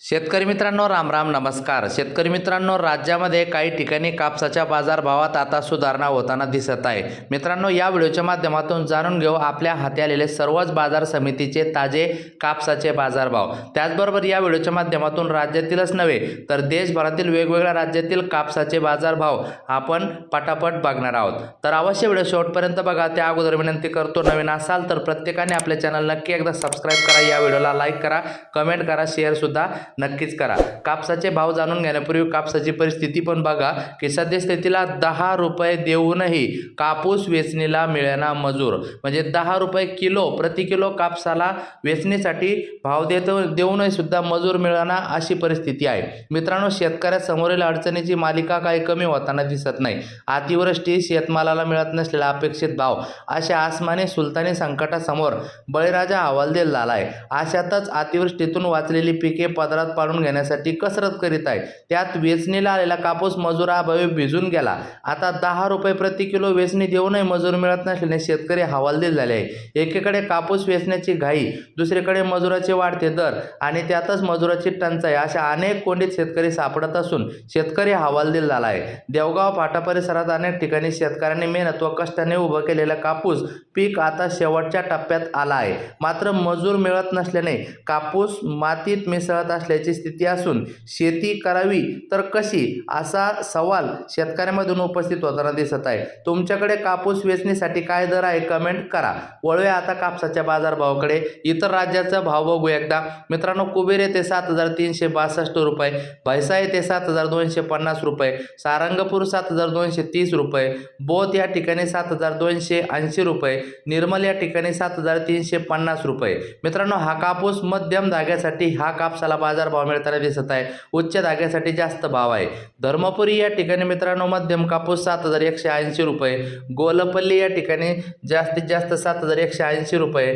शेतकरी मित्रांनो राम राम नमस्कार. शेतकरी मित्रांनो राज्यामध्ये काही ठिकाणी कापसाच्या बाजारभावात आता सुधारणा होताना दिसत आहे. मित्रांनो या व्हिडिओच्या माध्यमातून जाणून घेऊ आपल्या हाती आलेले सर्वच बाजार समितीचे ताजे कापसाचे बाजारभाव. त्याचबरोबर या व्हिडिओच्या माध्यमातून राज्यातीलच नव्हे तर देशभरातील वेगवेगळ्या राज्यातील कापसाचे बाजारभाव आपण पटापट बघणार आहोत. तर अवश्य व्हिडिओ शेवटपर्यंत बघा. त्या अगोदर विनंती करतो नवीन असाल तर प्रत्येकाने आपल्या चॅनल नक्की एकदा सबस्क्राईब करा. या व्हिडिओला लाईक करा कमेंट करा शेअरसुद्धा नक्कीच करा. कापसाचे भाव जाणून घेण्यापूर्वी कापसाची परिस्थिती पण बघा. की सद्यस्थितीला दहा रुपये देऊनही कापूस वेचणीला मिळेना मजूर. म्हणजे दहा रुपये किलो प्रति किलो कापसाला वेचणीसाठी भाव देत देऊनही सुद्धा मजूर मिळाना अशी परिस्थिती आहे. मित्रांनो शेतकऱ्यासमोरील अडचणीची मालिका काही कमी होताना दिसत नाही. अतिवृष्टी शेतमालाला मिळत नसलेला अपेक्षित भाव. अशा आसमाने सुलतानी संकटासमोर बळीराजा हवालदिल झाला आहे अशातच अतिवृष्टीतून वाचलेली पिके पदरात पाडून घेण्यासाठी कसरत करीत आहे. त्यात वेचणीला आलेला कापूस मजुराअभावी भिजून गेला. आता दहा रुपये प्रति किलो वेचणी देऊनही मजूर मिळत नसल्याने शेतकरी हवालदिल झाले आहे. एकीकडे कापूस वेचण्याची घाई दुसरीकडे मजुराचे वाढते दर आणि त्यातच मजुराची टंचाई अशा अनेक कोंडीत शेतकरी सापडत असून शेतकरी हवालदिल झाला आहे. देवगाव फाटा परिसरात अनेक ठिकाणी शेतकऱ्यांनी मेहनत व कष्टाने उभं केलेला कापूस पीक आता शेवटच्या टप्प्यात आला आहे. मात्र मजूर मिळत नसल्याने कापूस मातीत मिसळत असल्याची स्थिती असून शेती करावी तर कशी? असा सवाल शेतकऱ्यांमधून उपस्थित होताना दिसत आहे. तुमच्याकडे कापूस वेचणीसाठी काय दर आहे? कमेंट करा. वळूया आता कापसाच्या बाजारभावाकडे. इतर राज्याचा भाव बघू एकदा. मित्रांनो कुबेर येथे सात हजार तीनशे बासष्ट रुपये. भैसा येथे सात हजार दोनशे पन्नास रुपये. सारंगपूर सात हजार दोनशे तीस रुपये. बोत या ठिकाणी सात हजार दोनशे ऐंशी रुपये. निर्मल या ठिकाणी सात हजार तीनशे पन्नास रुपये. मित्रांनो हा कापूस मध्यम धाग्यासाठी हा कापसाला बाजार बाजारभाव मिळताना दिसत आहे. उच्च धाग्यासाठी जास्त भाव आहे. धर्मपुरी या ठिकाणी मित्रांनो मध्यम कापूस सात हजार एकशे ऐंशी रुपये. गोलपल्ली या ठिकाणी जास्तीत जास्त सात हजार एकशे ऐंशी रुपये.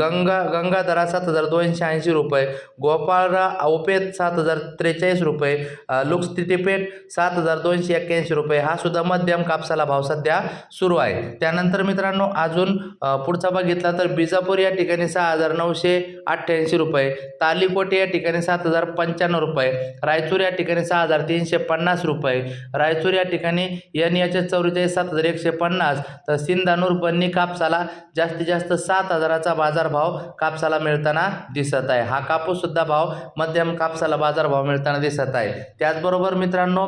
गंगा गंगाधरा सात हजार दोनशे ऐंशी रुपये. गोपाळरा औपेत सात हजार त्रेचाळीस रुपये. लुक्स लुक्स्थितीपेठ सात हजार दोनशे एक्क्याऐंशी रुपये. हा सुद्धा मध्यम कापसाला भाव सध्या सुरू आहे. त्यानंतर मित्रांनो अजून पुढचा बघितला तर बिजापूर या ठिकाणी सहा हजार नऊशे अठ्ठ्याऐंशी रुपये. तालीकोटे या ठिकाणी सात हजार पंच्याण्णव रुपये. रायचूर या ठिकाणी सहा हजार तीनशे पन्नास रुपये. रायचूर या ठिकाणी एन याचे चौवेचाळीस सात हजार एकशे पन्नास. तर सिंधानूर बन्नी कापसाला जास्तीत जास्त सात हजाराचा बाजारभाव कापसाला मिळताना दिसत आहे. हा कापूससुद्धा भाव मध्यम कापसाला बाजारभाव मिळताना दिसत आहे. त्याचबरोबर मित्रांनो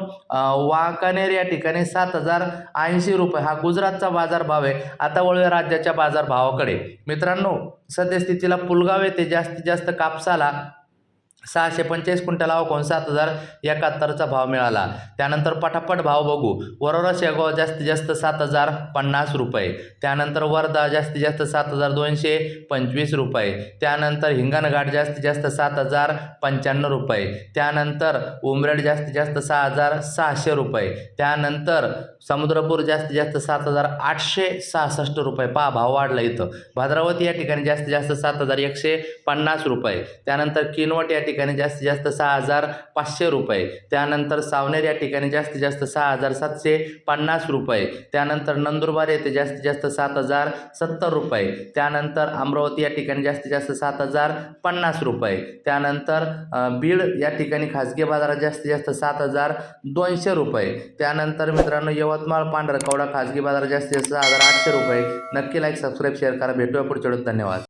वाकानेर या ठिकाणी सात हजार ऐंशी रुपये. हा गुजरातचा बाजारभाव आहे. आता वळूया राज्याच्या बाजारभावाकडे. मित्रांनो सद्यस्थितीला पुलगाव येथे जास्तीत जास्त कापसाला सहाशे पंचेचाळीस क्विंटल अवकोण सात हजार एकाहत्तरचा भाव मिळाला? त्यानंतर पटापट भाव बघू. वरोरा शेगाव जास्तीत जास्त सात हजार पन्नास रुपये. त्यानंतर वर्धा जास्तीत जास्त सात हजार दोनशे पंचवीस रुपये. त्यानंतर हिंगणघाट जास्तीत जास्त सात हजार पंच्याण्णव रुपये. त्यानंतर उमरेड जास्तीत जास्त सहा हजार सहाशे रुपये. त्यानंतर समुद्रपूर जास्तीत जास्त सात हजार आठशे सहासष्ट रुपये. पा भाव वाढला इथं. भद्रावती या ठिकाणी जास्तीत जास्त सात हजार एकशे पन्नास रुपये. त्यानंतर किनवट या ठिकाणी जास्तीत जास्त सहा हजार पाचशे रुपये. त्यानंतर सावनेर या ठिकाणी जास्तीत जास्त सहा हजार सातशे पन्नास रुपये. त्यानंतर नंदुरबार येथे जास्तीत जास्त सात हजार सत्तर रुपये. त्यानंतर अमरावती या ठिकाणी जास्तीत जास्त सात हजार पन्नास रुपये. त्यानंतर बीड या ठिकाणी खाजगी बाजारात जास्तीत जास्त सात हजार दोनशे रुपये. त्यानंतर मित्रांनो यवतमाळ पांढरकवडा खाजगी बाजारात जास्तीत जास्त सहा हजार आठशे रुपये. नक्की लाईक सबस्क्राईब शेअर करा. भेटूया पुढच्या धन्यवाद.